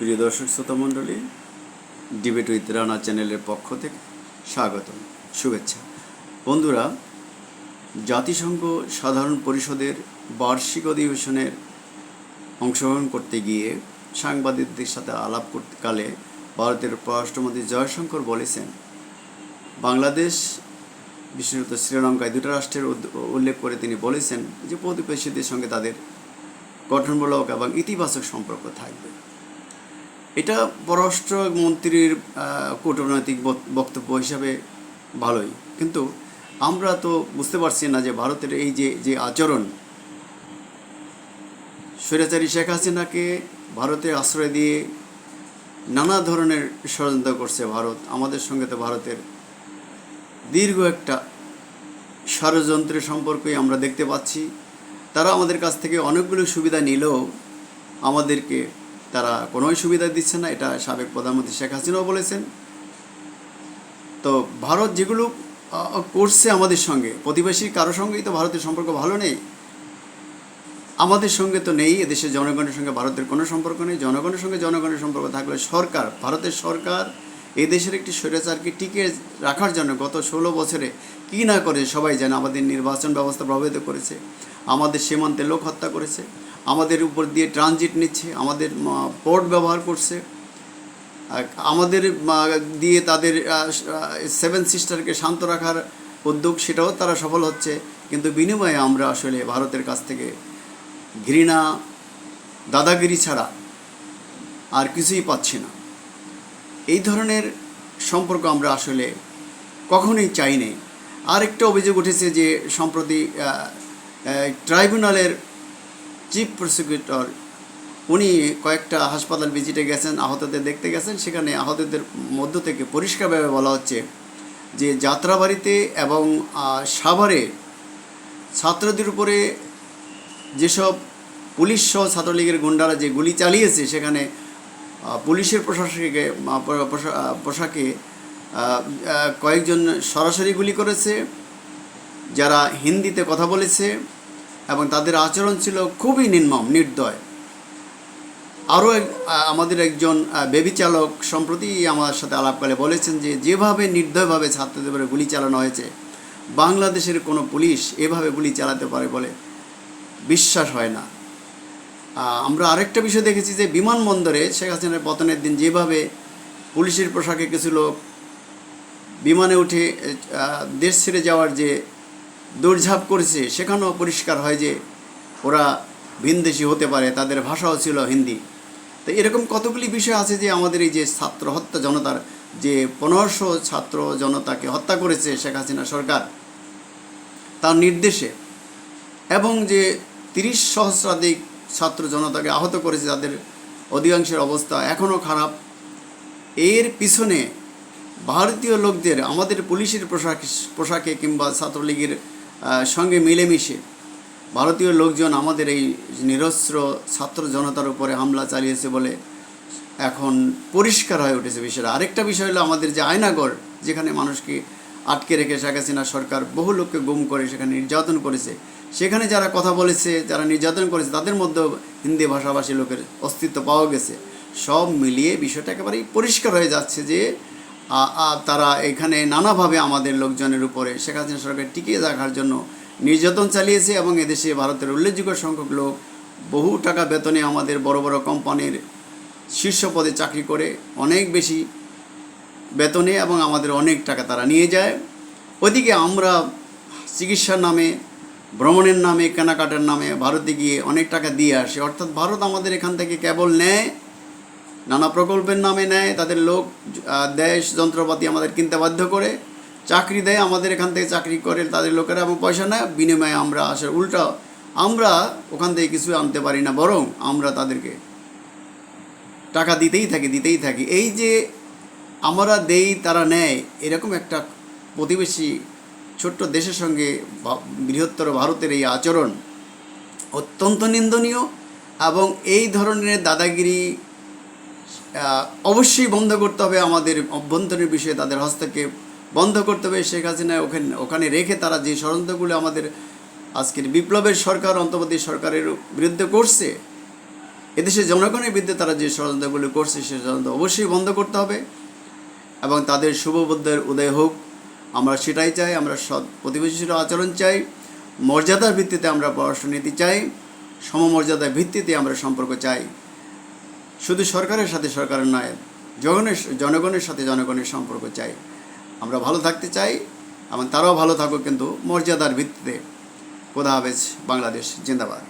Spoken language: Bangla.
প্রিয় দর্শক, শ্রোতা মণ্ডলী ডিবেট উইথ রানা চ্যানেলের পক্ষ থেকে স্বাগত শুভেচ্ছা। বন্ধুরা, জাতিসংঘ সাধারণ পরিষদের বার্ষিক অধিবেশনের অংশগ্রহণ করতে গিয়ে সাংবাদিকদের সাথে আলাপ করতে কালে ভারতের পররাষ্ট্রমন্ত্রী জয়শঙ্কর বলেছেন, বাংলাদেশ, বিশেষত শ্রীলঙ্কায় দুটো রাষ্ট্রের উল্লেখ করে তিনি বলেছেন যে প্রতিবেশীদের সঙ্গে তাদের গঠনমূলক এবং ইতিবাচক সম্পর্ক থাকবে। এটা পররাষ্ট্র মন্ত্রীর কূটনৈতিক বক- বক্তব্য হিসাবে ভালোই। কিন্তু আমরা তো বুঝতে পারছি না যে ভারতের এই যে যে আচরণ, স্বৈরাচারী শেখ হাসিনাকে ভারতে আশ্রয় দিয়ে নানা ধরনের ষড়যন্ত্র করছে ভারত, আমাদের সঙ্গে তো ভারতের দীর্ঘ একটা ষড়যন্ত্রের সম্পর্কে আমরা দেখতে পাচ্ছি। তারা আমাদের কাছ থেকে অনেকগুলো সুবিধা নিলেও আমাদেরকে তারা কোনোই সুবিধা দিচ্ছে না, এটা সাবেক প্রধানমন্ত্রী শেখ হাসিনাও বলেছেন। তো ভারত যেগুলো করছে আমাদের সঙ্গে, প্রতিবেশী কারোর সঙ্গেই তো ভারতের সম্পর্ক ভালো নেই। আমাদের সঙ্গে তো নেই, এদেশের জনগণের সঙ্গে ভারতের কোনো সম্পর্ক নেই। জনগণের সঙ্গে জনগণের সম্পর্ক থাকলে সরকার, ভারতের সরকার এই দেশের একটি স্বৈরাচারকে টিকে রাখার জন্য গত ষোলো বছরে কী না করে সবাই জানে আমাদের নির্বাচন ব্যবস্থা প্রভাবিত করেছে। আমাদের সীমান্তে লোক হত্যা করেছে। আমাদের উপর দিয়ে ট্রানজিট নিচ্ছে, আমাদের পোর্ট ব্যবহার করছে। আমাদের দিয়ে তাদের সেভেন সিস্টারকে শান্ত রাখার উদ্যোগ সেটাও তারা সফল হচ্ছে। কিন্তু বিনিময়ে আমরা আসলে ভারতের কাছ থেকে ঘৃণা, দাদাগিরি ছাড়া আর কিছুই পাচ্ছি না। এই ধরনের সম্পর্ক আমরা আসলে কখনোই চাই নাই আরেকটা অভিযোগ উঠেছে যে সম্প্রতি ট্রাইব্যুনালের চিফ প্রসিকিউটর উনি কয়েকটা হাসপাতাল ভিজিটে গেছেন, আহতদের দেখতে গেছেন। সেখানে আহতদের মধ্য থেকে পরিষ্কারভাবে বলা হচ্ছে যে, যাত্রাবাড়িতে এবং সাভারে ছাত্রদের উপরে যেসব পুলিশ সহ ছাত্রলীগের গুন্ডারা যে গুলি চালিয়েছে, সেখানে পুলিশের প্রশাসকে পোশাকে কয়েকজন সরাসরি গুলি করেছে, যারা হিন্দিতে কথা বলেছে। এবং তাদের আচরণ ছিল খুবই নির্মম, নির্দয়। আরও আমাদের একজন বেবি চালক সম্প্রতি আমার সাথে আলাপকালে বলেছেন যে, যেভাবে নির্দয়ভাবে ছাত্রদের উপরে গুলি চালানো হয়েছে, বাংলাদেশের কোনো পুলিশ এভাবে গুলি চালাতে পারে বলে বিশ্বাস হয় না। আমরা আরেকটা বিষয় দেখেছি যে, বিমানবন্দরে শেখ হাসিনার পতনের দিন যেভাবে পুলিশের পোশাকে কিছু লোক বিমানে উঠে দেশ ছেড়ে যাওয়ার যে দৌড়ঝাঁপ করেছে, সেখানেও পরিষ্কার হয় যে ওরা ভিনদেশি হতে পারে, তাদের ভাষাও ছিল হিন্দি। তো এরকম কতগুলি বিষয় আছে যে আমাদের এই যে ছাত্র হত্যা জনতার যে পনেরোশো ছাত্র জনতাকে হত্যা করেছে শেখ হাসিনা সরকার, তার নির্দেশে, এবং যে তিরিশ সহস্রাধিক ছাত্র জনতাকে আহত করেছে তাদের অধিকাংশের অবস্থা এখনও খারাপ। এর পিছনে ভারতীয় লোকদের, আমাদের পুলিশের পোশাক, পোশাকে কিংবা ছাত্রলীগের সঙ্গে মিলেমিশে ভারতীয় লোকজন আমাদের এই নিরস্ত্র ছাত্র জনতার উপরে হামলা চালিয়েছে বলে এখন পরিষ্কার হয়ে উঠেছে বিষয়টা। আরেকটা বিষয় হলো আমাদের যে আয়নাগর যেখানে মানুষকে আটকে রেখে শেখ হাসিনা সরকার বহু লোককে গুম করে, সেখানে নির্যাতন করেছে। সেখানে যারা কথা বলেছে, যারা নির্যাতন করেছে, তাদের মধ্যেও হিন্দি ভাষাভাষী লোকের অস্তিত্ব পাওয়া গেছে। সব মিলিয়ে বিষয়টা একেবারেই পরিষ্কার হয়ে যাচ্ছে যে তারা এখানে নানাভাবে আমাদের লোকজনের উপরে শেখ হাসিনা সরকার টিকিয়ে রাখার জন্য নির্যাতন চালিয়েছে এবং এদেশে ভারতের উল্লেখযোগ্য সংখ্যক লোক বহু টাকা বেতনে আমাদের বড় বড় কোম্পানির শীর্ষ পদে চাকরি করে অনেক বেশি বেতনে এবং আমাদের অনেক টাকা তারা নিয়ে যায়। ওদিকে আমরা চিকিৎসার নামে, ভ্রমণের নামে, কেনাকাটার নামে ভারতে গিয়ে অনেক টাকা দিয়ে আসে। অর্থাৎ ভারত আমাদের এখান থেকে কেবল নেয় নানা প্রকল্পের নামে নেয়, তাদের লোক দেশ, যন্ত্রপাতি আমাদের কিনতে বাধ্য করে। চাকরি দেয়, আমাদের এখান থেকে চাকরি করে তাদের লোকেরা এবং পয়সা নেয়। বিনিময়ে আমরা আসলে উল্টা, আমরা ওখান থেকে কিছু আনতে পারি না, বরং আমরা তাদেরকে টাকা দিতেই থাকি দিতেই থাকি। এই যে আমরা দেই, তারা নেয়, এরকম একটা প্রতিবেশী ছোট্ট দেশের সঙ্গে বৃহত্তর ভারতের এই আচরণ অত্যন্ত নিন্দনীয় এবং এই ধরনের দাদাগিরি অবশ্যই বন্ধ করতে হবে আমাদের অভ্যন্তরীণ বিষয়ে, তাদের হস্তক্ষেপ বন্ধ করতে হবে। শেখ হাসিনা ওখানে ওখানে রেখে তারা যে ষড়যন্ত্রগুলো আমাদের আজকের বিপ্লবের সরকার, অন্তর্বর্তী সরকারের বিরুদ্ধে করছে, এদেশের জনগণের বিরুদ্ধে তারা যে ষড়যন্ত্রগুলো করছে, সে ষড়যন্ত্র অবশ্যই বন্ধ করতে হবে এবং তাদের শুভবুদ্ধের উদয় হোক। আমরা সেটাই চাই, আমরা সৎ প্রতিবেশীর আচরণ চাই, মর্যাদার ভিত্তিতে আমরা পড়াশোনা পররাষ্ট্রনীতি চাই, সমমর্যাদার ভিত্তিতে আমরা সম্পর্ক চাই। শুধু সরকারের সাথে সরকারের নয় জগনের জনগণের সাথে জনগণের সম্পর্ক চাই। আমরা ভালো থাকতে চাই এবং তারাও ভালো থাকুক, কিন্তু মর্যাদার ভিত্তিতে। হাফেজ, বাংলাদেশ, জিন্দাবাদ।